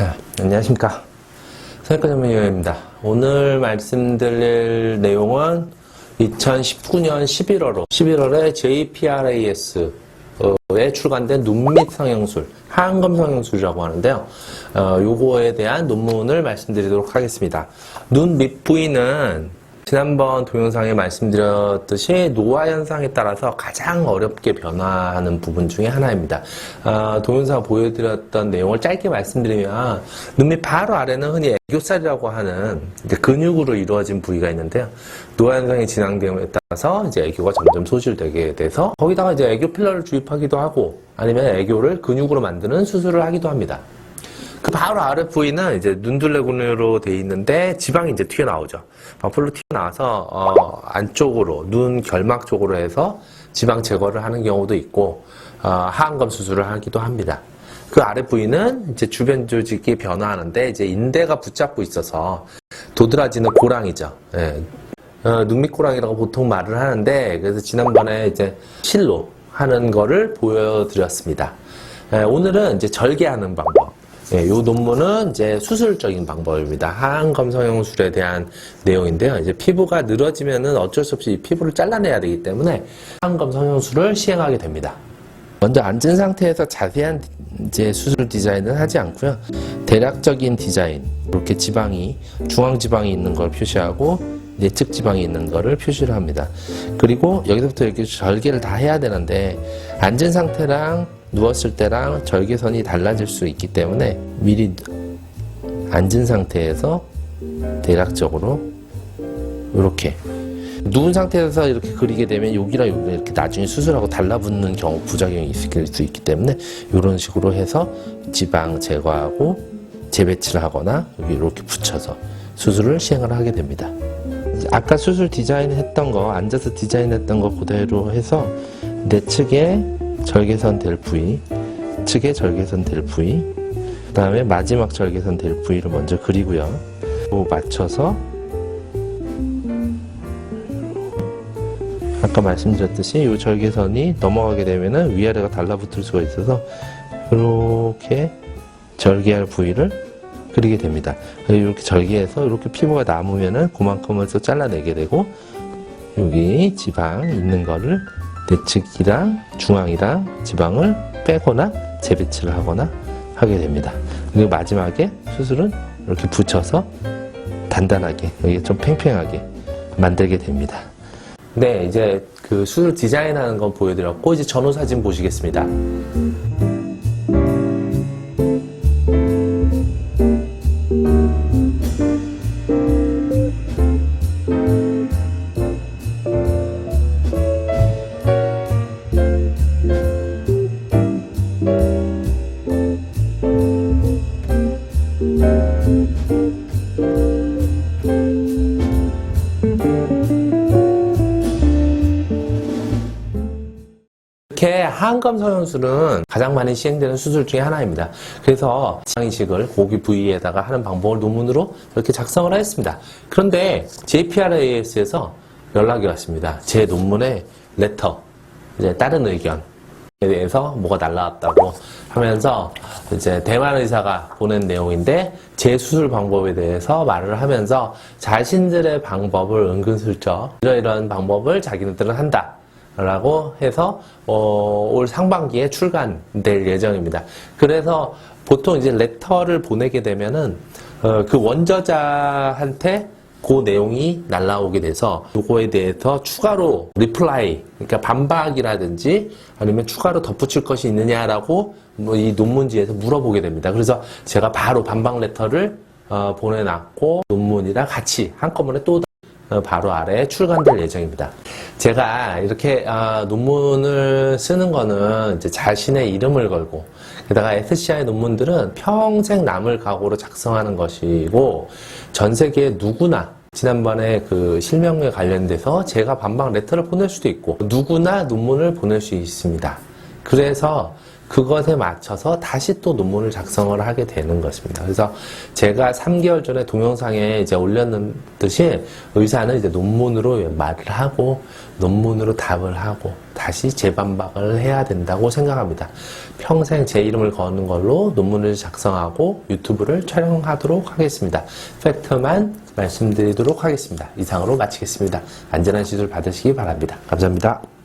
자, 안녕하십니까. 성형외과 전문의입니다. 오늘 말씀드릴 내용은 2019년 11월로 11월에 JPRAS 에 출간된 눈밑 성형술, 하안검 성형술이라고 하는데요. 어, 요거에 대한 논문을 말씀드리도록 하겠습니다. 눈 밑 부위는 지난번 동영상에 말씀드렸듯이 노화 현상에 따라서 가장 어렵게 변화하는 부분 중에 하나입니다. 어, 동영상 보여드렸던 내용을 짧게 말씀드리면 눈밑 바로 아래는 흔히 애교살이라고 하는 근육으로 이루어진 부위가 있는데요. 노화 현상이 진행됨에 따라서 이제 애교가 점점 소실되게 돼서 거기다가 이제 애교 필러를 주입하기도 하고 아니면 애교를 근육으로 만드는 수술을 하기도 합니다. 그 바로 아래 부위는 이제 눈둘레근으로 돼 있는데 지방이 이제 튀어나오죠. 방풀로 튀어나와서 어, 안쪽으로 눈 결막 쪽으로 해서 지방 제거를 하는 경우도 있고 어, 하안검 수술을 하기도 합니다. 그 아래 부위는 이제 주변 조직이 변화하는데 이제 인대가 붙잡고 있어서 도드라지는 고랑이죠. 예. 어, 눈밑고랑이라고 보통 말을 하는데 그래서 지난번에 이제 실로 하는 거를 보여드렸습니다. 예, 오늘은 이제 절개하는 방법. 예, 요 논문은 이제 수술적인 방법입니다. 하안검 성형술에 대한 내용인데요. 이제 피부가 늘어지면은 어쩔 수 없이 이 피부를 잘라내야 되기 때문에 하안검 성형술을 시행하게 됩니다. 먼저 앉은 상태에서 자세한 이제 수술 디자인은 하지 않고요. 대략적인 디자인, 이렇게 지방이 중앙 지방이 있는 걸 표시하고 내측 지방이 있는 거를 표시를 합니다. 그리고 여기서부터 이렇게 절개를 다 해야 되는데 앉은 상태랑 누웠을 때랑 절개선이 달라질 수 있기 때문에 미리 앉은 상태에서 대략적으로 이렇게 누운 상태에서 이렇게 그리게 되면 여기랑 여기가 이렇게 나중에 수술하고 달라붙는 경우 부작용이 있을 수 있기 때문에 이런 식으로 해서 지방 제거하고 재배치를 하거나 여기 이렇게 붙여서 수술을 시행을 하게 됩니다. 아까 수술 디자인 했던 거 앉아서 디자인 했던 거 그대로 해서 내 측에 절개선 될 부위 측에 절개선 될 부위 그 다음에 마지막 절개선 될 부위를 먼저 그리고요 또 맞춰서 아까 말씀드렸듯이 이 절개선이 넘어가게 되면은 위아래가 달라붙을 수가 있어서 이렇게 절개할 부위를 그리게 됩니다. 이렇게 절개해서 이렇게 피부가 남으면은 그만큼을 또 잘라내게 되고 여기 지방 있는 거를 내 측이랑 중앙이랑 지방을 빼거나 재배치를 하거나 하게 됩니다. 그리고 마지막에 수술은 이렇게 붙여서 단단하게 여기 좀 팽팽하게 만들게 됩니다. 네, 이제 그 수술 디자인하는 건 보여드렸고 이제 전후 사진 보시겠습니다. 하안검 성형술은 가장 많이 시행되는 수술 중에 하나입니다. 그래서 지방이식을 고기 부위에다가 하는 방법을 논문으로 이렇게 작성을 하였습니다. 그런데 JPRAS에서 연락이 왔습니다. 제 논문에 레터, 이제 다른 의견, 에 대해서 뭐가 날라왔다고 하면서 이제 대만 의사가 보낸 내용인데 제 수술 방법에 대해서 말을 하면서 자신들의 방법을 은근슬쩍 이러이러한 방법을 자기네들은 한다. 라고 해서 어, 올 상반기에 출간될 예정입니다. 그래서 보통 이제 레터를 보내게 되면은 어, 그 원저자한테 그 내용이 날라오게 돼서 요거에 대해서 추가로 리플라이 그러니까 반박이라든지 아니면 추가로 덧붙일 것이 있느냐라고 뭐 이 논문지에서 물어보게 됩니다. 그래서 제가 바로 반박 레터를 어, 보내놨고 논문이랑 같이 한꺼번에 또 어, 바로 아래에 출간될 예정입니다. 제가 이렇게 아, 논문을 쓰는 거는 이제 자신의 이름을 걸고 게다가 SCI 논문들은 평생 남을 각오로 작성하는 것이고 전 세계 누구나 지난번에 그 실명에 관련돼서 제가 반박 레터를 보낼 수도 있고 누구나 논문을 보낼 수 있습니다. 그래서 그것에 맞춰서 다시 또 논문을 작성을 하게 되는 것입니다. 그래서 제가 3개월 전에 동영상에 이제 올렸듯이 의사는 이제 논문으로 말을 하고 논문으로 답을 하고 다시 재반박을 해야 된다고 생각합니다. 평생 제 이름을 거는 걸로 논문을 작성하고 유튜브를 촬영하도록 하겠습니다. 팩트만 말씀드리도록 하겠습니다. 이상으로 마치겠습니다. 안전한 시술 받으시기 바랍니다. 감사합니다.